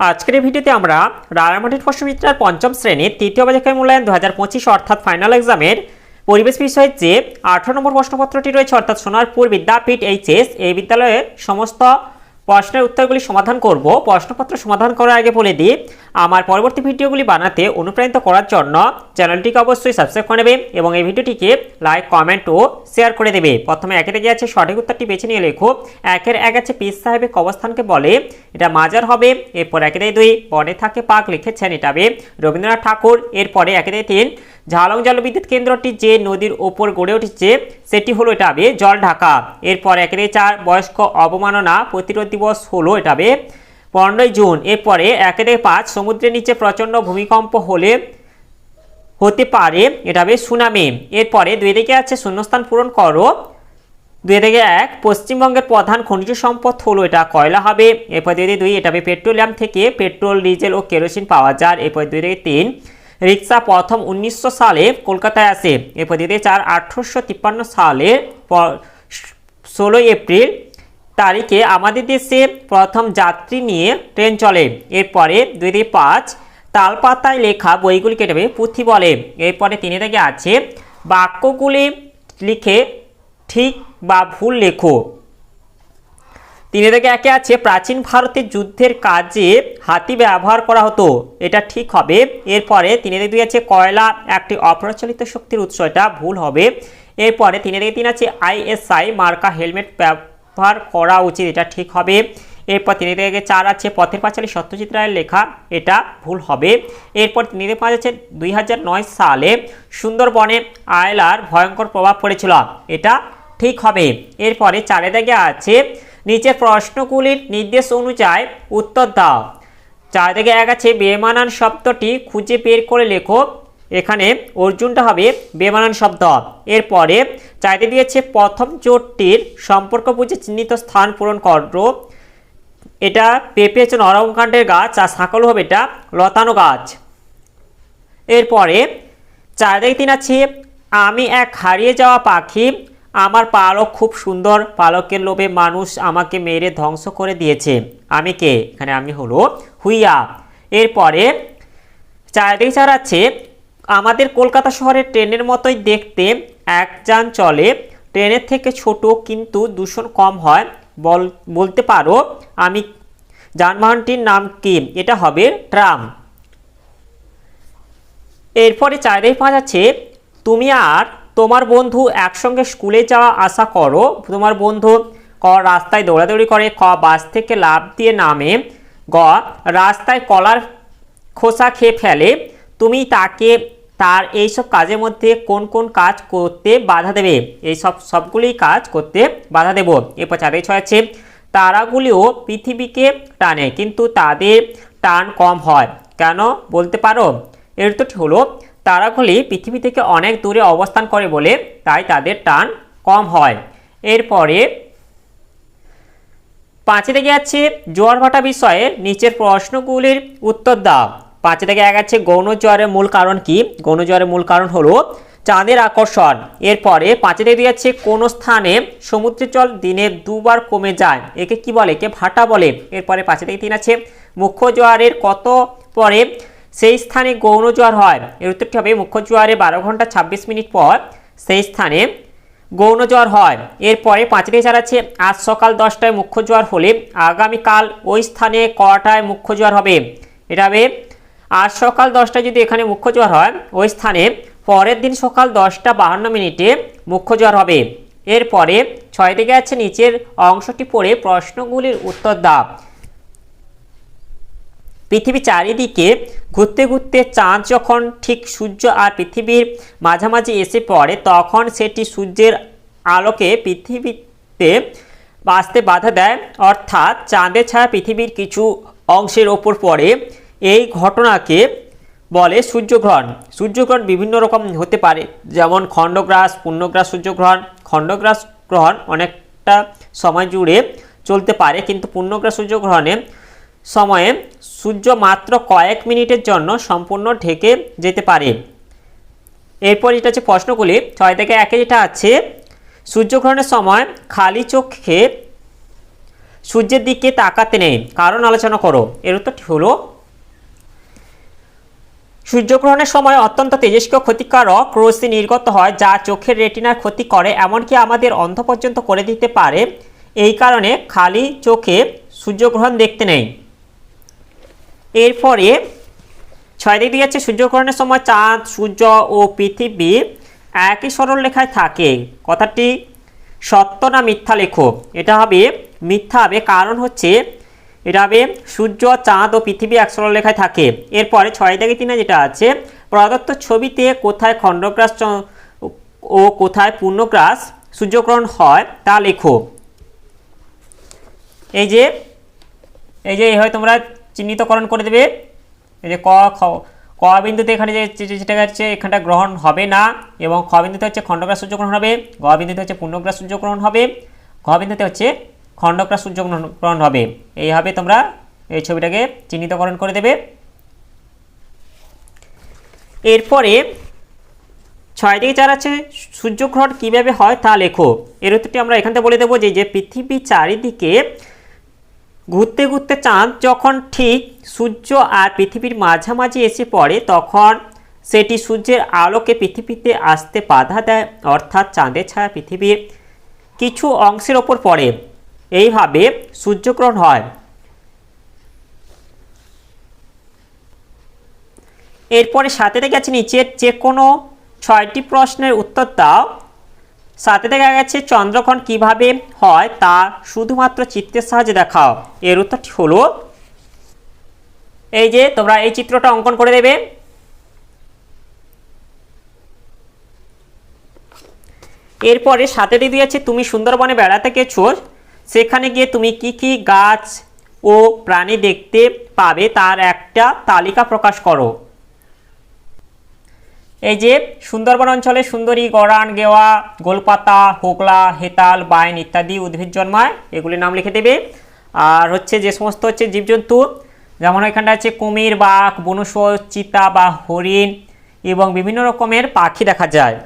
আজকের ভিডিওতে আমরা রানামাটির প্রশ্নবিদ্যার পঞ্চম শ্রেণির তৃতীয় পরীক্ষায় মূল্যায়ন দু হাজার পঁচিশ অর্থাৎ ফাইনাল এক্সামের পরিবেশ বিষয়ের যে আঠারো নম্বর প্রশ্নপত্রটি রয়েছে, অর্থাৎ সোনারপুর বিদ্যাপীঠ এইচএস এই বিদ্যালয়ের সমস্ত প্রশ্নের উত্তরগুলি সমাধান করব। প্রশ্নপত্র সমাধান করার আগে বলে দিই, আমার পরবর্তী ভিডিওগুলি বানাতে অনুপ্রাণিত করার জন্য চ্যানেলটিকে অবশ্যই সাবস্ক্রাইব করে নেবে এবং এই ভিডিওটিকে লাইক কমেন্ট ও শেয়ার করে দেবে। প্রথমে একে থেকে আছে সঠিক উত্তরটি বেছে নিয়ে লেখো। একের এক আছে পীর সাহেবের কবস্থানকে বলে, এটা মাজার হবে। এরপর একে থেকে দুই, বনে থাকে পাক লিখেছেন, এটা হবে রবীন্দ্রনাথ ঠাকুর। এরপরে একে থেকে তিন ঝালং জলবিদ্যুৎ কেন্দ্রটি যে নদীর ওপর গড়ে উঠেছে, সেটি হলো এটা হবে জল ঢাকা। এরপর একে চার বয়স্ক অবমাননা প্রতিরোধ দিবস হলো এটা হবে পনেরোই জুন। এরপরে একে থেকে পাঁচ সমুদ্রের নিচে প্রচণ্ড ভূমিকম্প হলে হতে পারে এটা হবে সুনামি। এরপরে দুই দিকে আছে শূন্যস্থান পূরণ করো। দুই থেকে এক, পশ্চিমবঙ্গের প্রধান খনিজ সম্পদ হলো এটা কয়লা হবে। এরপর দুই থেকে দুই, এটা পেট্রোলিয়াম থেকে পেট্রোল, ডিজেল ও কেরোসিন পাওয়া যায়। এরপর দুই থেকে তিন রিক্সা প্রথম উনিশশো সালে কলকাতায় আসে। এরপর থেকে চার আঠারোশো তিপ্পান্ন সালের ষোলোই এপ্রিল তারিখে আমাদের দেশে প্রথম যাত্রী নিয়ে ট্রেন চলে। এরপরে দুই থেকে পাঁচ তালপাতায় লেখা বইগুলি কেটে পুঁথি বলে। এরপরে তিনি থেকে আছে, বাক্যগুলি লিখে ঠিক বা ভুল লেখো। তিনে থেকে একে আছে, প্রাচীন ভারতের যুদ্ধের কাজে হাতি ব্যবহার করা হতো। এটা ঠিক হবে। এরপরে তিনে থেকে দুই আছে, কয়লা, একটি অপ্রচলিত শক্তির উৎস, এটা ভুল হবে। এরপরে তিনে থেকে তিন আছে আইএসআই মার্কা হেলমেট ব্যবহার করা উচিত, এটা ঠিক হবে। এরপর তিনি থেকে চার আছে, পথের পাঁচালী সত্যজিৎ রায়ের লেখা, এটা ভুল হবে। এরপর তিনি থেকে পাঁচ আছে, দুই হাজার নয় সালে সুন্দরবনে আয়লার ভয়ঙ্কর প্রভাব পড়েছিল, এটা ঠিক হবে। এরপরে চারে দাগে আছে নিচের প্রশ্নগুলির নির্দেশ অনুযায়ী উত্তর দাও। চার দিকে এক আছে বেমানান শব্দটি খুঁজে বের করে লেখো। এখানে অর্জুনটা হবে বেমানান শব্দ। এরপরে চাইতে দিয়েছে প্রথম জোটটির সম্পর্ক বুঝে চিহ্নিত স্থান পূরণ করো। এটা পেঁপে হচ্ছে নরমকাণ্ডের গাছ আর সাঁকল হবে এটা লতানো গাছ। এরপরে চার দিকে তিন আছে আমি এক হারিয়ে যাওয়া পাখি আমার পালক খুব সুন্দর, পালকের লোভে মানুষ আমাকে মেরে ধ্বংস করে দিয়েছে। আমি কে? এখানে আমি হলো হুইয়া। এরপরে চারিদিকে চার আছে আমাদের কলকাতা শহরের ট্রেনের মতোই দেখতে এক যান চলে। ট্রেনের থেকে ছোট কিন্তু দূষণ কম হয়। বল, বলতে পারো আমি যানবাহনটির নাম কি? এটা হবে ট্রাম। এরপরে চারিদিকে পাঁচ আছে তুমি আর তোমার বন্ধু একসঙ্গে স্কুলে যাওয়া আশা করো। তোমার বন্ধু ক রাস্তায় দৌড়াদৌড়ি করে ক বাস থেকে লাভ দিয়ে নামে। গ রাস্তায় কলার খোসা খেয়ে ফেলে। তুমি তাকে তার এইসব কাজের মধ্যে কোন কোন কাজ করতে বাধা দেবে? এই সব সবগুলি কাজ করতে বাধা দেব। এরপর চারে ছয় আছে তারাগুলিও পৃথিবীকে টানে, কিন্তু তাদের টান কম হয়। কেন বলতে পারো? এর তো হলো তারাগুলি পৃথিবী থেকে অনেক দূরে অবস্থান করে বলে তাই তাদের টান কম হয়। এরপরে পাঁচে থেকে আছে জোয়ার ভাটা বিষয়ে নিচের প্রশ্নগুলির উত্তর দাও। পাঁচে থেকে এক আছে গৌণ জ্বরের মূল কারণ কি? গৌণ জ্বরের মূল কারণ হলো চাঁদের আকর্ষণ। এরপরে পাঁচে থেকে দিয়ে আছে কোন স্থানে সমুদ্রের জল দিনে দুবার কমে যায়? একে কি বলে? একে ভাটা বলে। এরপরে পাঁচে থেকে তিন আছে মুখ্য জোয়ারের কত পরে সেই স্থানে গৌণ জোয়ার হয়। এর উত্তরটি হবে মুখ্য জোয়ারে বারো ঘণ্টা ছাব্বিশ মিনিট পর সেই স্থানে গৌণ জোয়ার হয়। এরপরে পাঁচটি চার আছে। আজ সকাল দশটায় মুখ্য জোয়ার হলে আগামীকাল ওই স্থানে কটায় মুখ্য জোয়ার হবে? এটা হবে, আজ সকাল দশটায় যদি এখানে মুখ্য জোয়ার হয়, ওই স্থানে পরের দিন সকাল দশটা বাহান্ন মিনিটে মুখ্য জোয়ার হবে। এরপরে ছয় থেকে আছে নিচের অংশটি পড়ে প্রশ্নগুলির উত্তর দাও পৃথিবী চারিদিকে ঘুরতে ঘুরতে চাঁদ যখন ঠিক সূর্য আর পৃথিবীর মাঝামাঝি এসে পড়ে, তখন সেটি সূর্যের আলোকে পৃথিবীতে বাঁচতে বাধা দেয়। অর্থাৎ চাঁদের ছায়া পৃথিবীর কিছু অংশের ওপর পড়ে। এই ঘটনাকে বলে সূর্যগ্রহণ। সূর্যগ্রহণ বিভিন্ন রকম হতে পারে, যেমন খণ্ডগ্রাস, পূর্ণগ্রাস সূর্যগ্রহণ। খণ্ডগ্রাস গ্রহণ অনেকটা সময় জুড়ে চলতে পারে, কিন্তু পূর্ণগ্রাস সূর্যগ্রহণে সময়ে সূর্য মাত্র কয়েক মিনিটের জন্য সম্পূর্ণ ঢেকে যেতে পারে। এরপর এটা হচ্ছে প্রশ্নগুলি, ছয় থেকে একে যেটা আছে, সূর্যগ্রহণের সময় খালি চোখে সূর্যের দিকে তাকাতে নেই। কারণ আলোচনা করো। এর উত্তরটি হলো, সূর্যগ্রহণের সময় অত্যন্ত তেজস্ক্রিয় ক্ষতিকারক রশ্মি নির্গত হয়, যা চোখের রেটিনার ক্ষতি করে, এমনকি আমাদের অন্ধ পর্যন্ত করে দিতে পারে। এই কারণে খালি চোখে সূর্যগ্রহণ দেখতে নেই। এরপরে ছয় দিক দিয়ে যাচ্ছে সূর্যগ্রহণের সময় চাঁদ, সূর্য ও পৃথিবী একই সরল রেখায় থাকে। কথাটি সত্য না মিথ্যা লেখো এটা হবে মিথ্যা হবে, কারণ হচ্ছে এটা হবে সূর্য, চাঁদ ও পৃথিবী এক সরল রেখায় থাকে। এরপরে ছয় থেকে তিনে যেটা আছে, প্রদত্ত ছবিতে কোথায় খণ্ডগ্রাস ও কোথায় পূর্ণগ্রাস সূর্যগ্রহণ হয় তা লেখো। এই যে এই যে হয় তোমরা চিহ্নিতকরণ করে দেবে। এই যে ক, খ, ক বিন্দুতে এখানে যে যেটা হচ্ছে এখানটা গ্রহণ হবে না এবং খ বিন্দুতে হচ্ছে খণ্ডগ্রাস সূর্যগ্রহণ হবে, গ বিন্দুতে হচ্ছে পূর্ণগ্রাস সূর্যগ্রহণ হবে, ঘ বিন্দুতে হচ্ছে খণ্ডগ্রাস সূর্যগ্রহণ গ্রহণ হবে এইভাবে তোমরা এই ছবিটাকে চিহ্নিতকরণ করে দেবে। এরপরে ছয় থেকে চার আছে, সূর্যগ্রহণ কীভাবে হয় তা লেখো। এর উত্তরটি আমরা এখান থেকে বলে দেবো যে যে পৃথিবী চারিদিকে ঘুরতে ঘুরতে চাঁদ যখন ঠিক সূর্য আর পৃথিবীর মাঝামাঝি এসে পড়ে, তখন সেটি সূর্যের আলোকে পৃথিবীতে আসতে বাধা দেয়, অর্থাৎ চাঁদের ছায়া পৃথিবীর কিছু অংশের ওপর পড়ে। এইভাবে সূর্যগ্রহণ হয়। এরপরে সাথে আছে নিচের যে কোনো ছয়টি প্রশ্নের উত্তর দাও। সাথে দেখা গেছে চন্দ্রগ্রহণ কীভাবে হয় তা শুধুমাত্র চিত্রের সাহায্যে দেখাও। এর উত্তরটি হলো, এই যে তোমরা এই চিত্রটা অঙ্কন করে দেবে। এরপরে সাথে দিয়ে দিয়েছে, তুমি সুন্দরবনে বেড়াতে গেছো, সেখানে গিয়ে তুমি কি কি গাছ ও প্রাণী দেখতে পাবে তার একটা তালিকা প্রকাশ করো। এই যে সুন্দরবন অঞ্চলে সুন্দরী, গড়ান, গেওয়া, গোলপাতা, হোগলা, হেতাল, বাইন ইত্যাদি উদ্ভিদ জন্মায়। এগুলির নাম লিখে দেবে। আর হচ্ছে যে সমস্ত হচ্ছে জীবজন্তু, যেমন এখানটা আছে কুমির, বাঘ বনুসর চিতা বা হরিণ এবং বিভিন্ন রকমের পাখি দেখা যায়।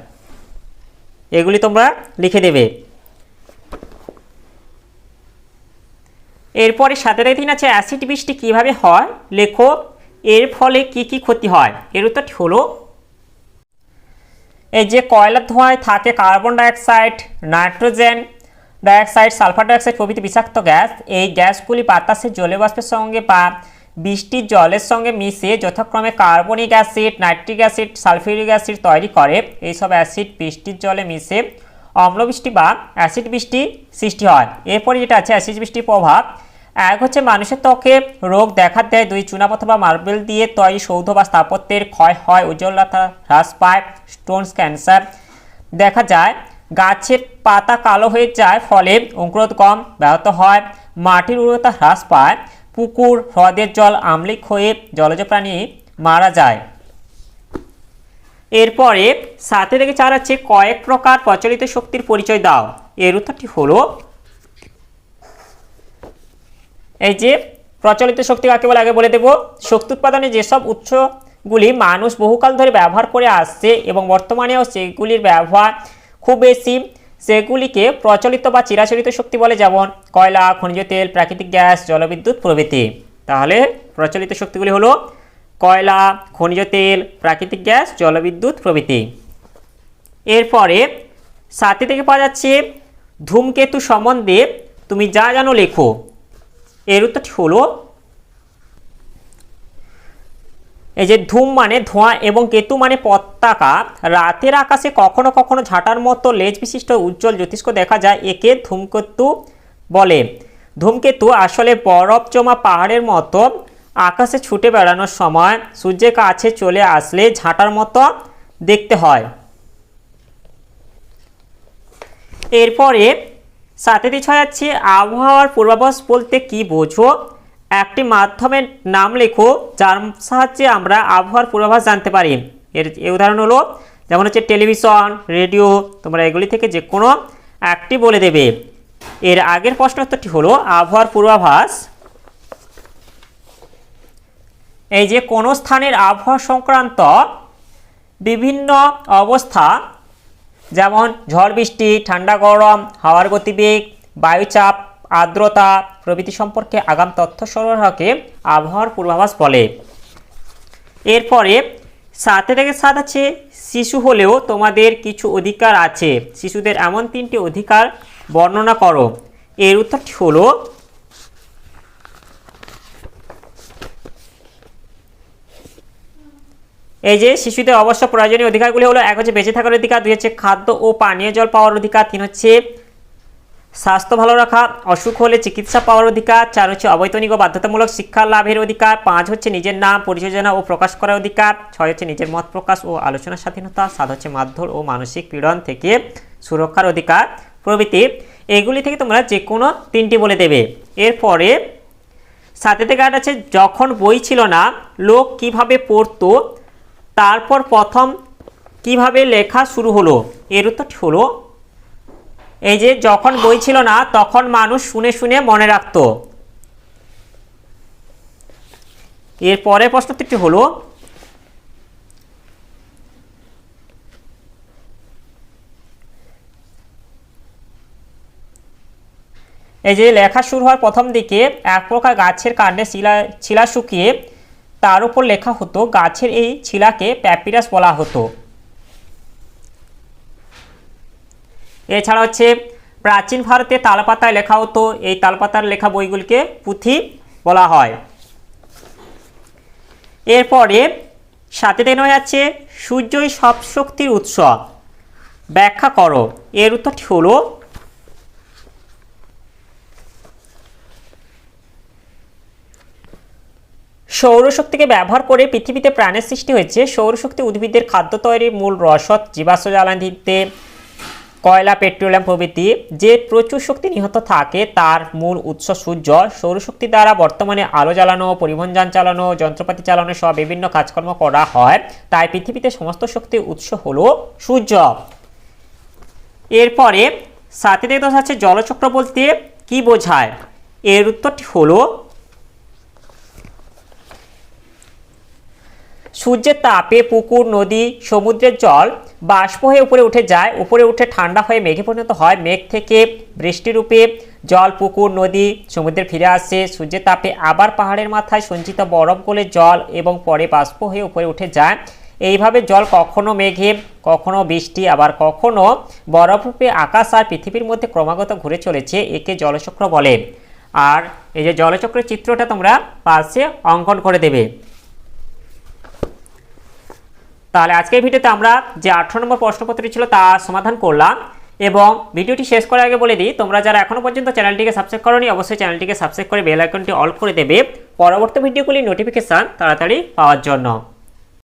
এগুলি তোমরা লিখে দেবে। এরপরে সাথে দিন আছে অ্যাসিড বৃষ্টি কীভাবে হয়? লেখো, এর ফলে কি কি ক্ষতি হয়? এর উত্তরটি হলো এই যে কয়লার ধোঁয়ায় থাকে carbon dioxide, nitrogen dioxide, sulphur dioxide প্রভৃতি বিষাক্ত গ্যাস, এই গ্যাসগুলি বাতাসের জলীয় বাষ্পের সঙ্গে বা বৃষ্টির জলের সঙ্গে মিশে যথাক্রমে carbonic acid, nitric acid, sulphuric acid তৈরি করে এইসব অ্যাসিড বৃষ্টির জলে মিশে অম্লবৃষ্টি বা অ্যাসিড বৃষ্টি সৃষ্টি হয়। এরপরে যেটা আছে, অ্যাসিড বৃষ্টির প্রভাব এক হচ্ছে মানুষের ত্বকে রোগ দেখা দেয়, দুই চুনাপাথর বা মার্বেল দিয়ে তৈরি সৌধ বা স্থাপত্যের ক্ষয় হয়, উজ্জ্বলতা হ্রাস পায় স্টোনস ক্যান্সার দেখা যায়। গাছের পাতা কালো হয়ে যায়, ফলে অঙ্কুরোদ্গম ব্যাহত হয়, মাটির উর্বরতা হ্রাস পায়, পুকুর, হ্রদের জল আম্লিক হয়ে জলজ প্রাণী মারা যায়। এরপরে সাথে থেকে চার আছে, কয়েক প্রকার প্রচলিত শক্তির পরিচয় দাও। এর উত্তরটি হলো এই যে প্রচলিত শক্তি কাকে বলে? আগে বলে দেব। শক্তি উৎপাদনে যেসব উৎসগুলি মানুষ বহুকাল ধরে ব্যবহার করে আসছে এবং বর্তমানেও সেগুলির ব্যবহার খুব বেশি, সেগুলিকে প্রচলিত বা চিরাচরিত শক্তি বলে যেমন কয়লা, খনিজ তেল, প্রাকৃতিক গ্যাস, জলবিদ্যুৎ প্রভৃতি। তাহলে প্রচলিত শক্তিগুলি হলো কয়লা, খনিজ তেল, প্রাকৃতিক গ্যাস, জলবিদ্যুৎ প্রভৃতি। এরপরে সাথে থেকে পাওয়া যাচ্ছে ধূমকেতু সম্বন্ধে তুমি যা জানো লেখো। এর উত্তরটি হলো। এই যে ধূম মানে ধোঁয়া এবং কেতু মানে পতাকা। রাতের আকাশে কখনো কখনো ঝাঁটার মতো লেজ বিশিষ্ট উজ্জ্বল জ্যোতিষ্ক দেখা যায়। একে ধূমকেতু বলে। ধূমকেতু আসলে বরফ জমা পাহাড়ের মতো। আকাশে ছুটে বেড়ানোর সময় সূর্যের কাছে চলে আসলে ঝাঁটার মতো দেখতে হয়। এরপরে সাথে ছয় আছে আবহাওয়ার পূর্বাভাস বলতে কি বোঝো? একটি মাধ্যমের নাম লেখো, যার সাহায্যে আমরা আবহাওয়ার পূর্বাভাস জানতে পারি। এর এর উদাহরণ হলো, যেমন হচ্ছে টেলিভিশন, রেডিও, তোমরা এগুলি থেকে যে কোনো একটি বলে দেবে। এর আগের প্রশ্ন উত্তরটি হলো, আবহাওয়ার পূর্বাভাস। এই যে কোনো স্থানের আবহাওয়া সংক্রান্ত বিভিন্ন অবস্থা যেমন ঝড় বৃষ্টি, ঠান্ডা গরম, হাওয়ার গতিবেগ, বায়ুচাপ, আর্দ্রতা প্রভৃতি সম্পর্কে আগাম তথ্য সরবরাহকে আবহাওয়ার পূর্বাভাস বলে। এরপরে সাথে থেকে সাত আছে, শিশু হলেও তোমাদের কিছু অধিকার আছে। শিশুদের এমন তিনটি অধিকার বর্ণনা করো। এর উত্তরটি হলো এই যে শিশুদের অবশ্য প্রয়োজনীয় অধিকারগুলি হলো, এক হচ্ছে বেঁচে থাকার অধিকার, দুই হচ্ছে খাদ্য ও পানীয় জল পাওয়ার অধিকার, তিন হচ্ছে স্বাস্থ্য ভালো রাখা, অসুখ হলে চিকিৎসা পাওয়ার অধিকার, চার হচ্ছে অবৈতনিক ও বাধ্যতামূলক শিক্ষা লাভের অধিকার, পাঁচ হচ্ছে নিজের নাম পরিযোজনা ও প্রকাশ করার অধিকার, ছয় হচ্ছে নিজের মত প্রকাশ ও আলোচনার স্বাধীনতা, সাত হচ্ছে মারধর ও মানসিক পীড়ন থেকে সুরক্ষার অধিকার। প্রভৃতি, এগুলি থেকে তোমরা যে কোনো তিনটি বলে দেবে। এরপরে সাথে থেকে আছে, যখন বই ছিল না, লোক কীভাবে পড়তো তারপর প্রথম কীভাবে লেখা শুরু হলো? এর উত্তরটি হলো, এই যে যখন বই ছিল না, তখন মানুষ শুনে শুনে মনে রাখত। এর পরের প্রশ্নটি হলো, এই যে লেখা শুরু হওয়ার প্রথম দিকে এক প্রকার গাছের কাণ্ডে শিলা শিলা শুকিয়ে তার উপর লেখা হতো, গাছের এই ছিলাকে প্যাপিরাস বলা হতো। এছাড়া হচ্ছে, প্রাচীন ভারতে তালপাতায় লেখা হতো, এই তালপাতার লেখা বইগুলিকে পুঁথি বলা হয়। এরপরে, সাথে দেওয়া যাচ্ছে সূর্যই সব শক্তির উৎস। ব্যাখ্যা করো। এর উত্তরটি হলো সৌরশক্তিকে ব্যবহার করে পৃথিবীতে প্রাণের সৃষ্টি হয়েছে। সৌরশক্তি উদ্ভিদের খাদ্য তৈরির মূল রসদ জীবাশ্ম জ্বালানিতে, কয়লা, পেট্রোলিয়াম প্রভৃতি। যে প্রচুর শক্তি নিহত থাকে, তার মূল উৎস সূর্য। সৌরশক্তি দ্বারা বর্তমানে আলো জ্বালানো, পরিবহন যান চালানো, যন্ত্রপাতি চালানো, সহ বিভিন্ন কাজকর্ম করা হয়। তাই পৃথিবীতে সমস্ত শক্তির উৎস হল সূর্য। এরপরে সাথে দেখতে আছে, জলচক্র বলতে কি বোঝায়? এর উত্তরটি হলো সূর্যের তাপে পুকুর, নদী, সমুদ্রের জল বাষ্প হয়ে উপরে উঠে যায়। উপরে উঠে ঠান্ডা হয়ে মেঘে পরিণত হয়। মেঘ থেকে বৃষ্টিরূপে জল, পুকুর, নদী, সমুদ্রে ফিরে আসে। সূর্যের তাপে আবার পাহাড়ের মাথায় সঞ্চিত বরফ গলে জল এবং পরে বাষ্প হয়ে উপরে উঠে যায়। এইভাবে জল কখনো মেঘে, কখনো বৃষ্টি, আবার কখনো বরফরূপে আকাশ আর পৃথিবীর মধ্যে ক্রমাগত ঘুরে চলেছে, একে জলচক্র বলে। আর এই যে জলচক্রের চিত্রটা তোমরা পাশে অঙ্কন করে দেবে। তাহলে আজকের ভিডিওতে আমরা যে আঠেরো নম্বর প্রশ্নপত্রটি ছিল তা সমাধান করলাম এবং ভিডিওটি শেষ করার আগে বলে দিই, তোমরা যারা এখনও পর্যন্ত চ্যানেলটিকে সাবস্ক্রাইব করোনি, অবশ্যই চ্যানেলটিকে সাবস্ক্রাইব করে বেল আইকনটি অল করে দেবে। পরবর্তী ভিডিওগুলি নোটিফিকেশান তাড়াতাড়ি পাওয়ার জন্য।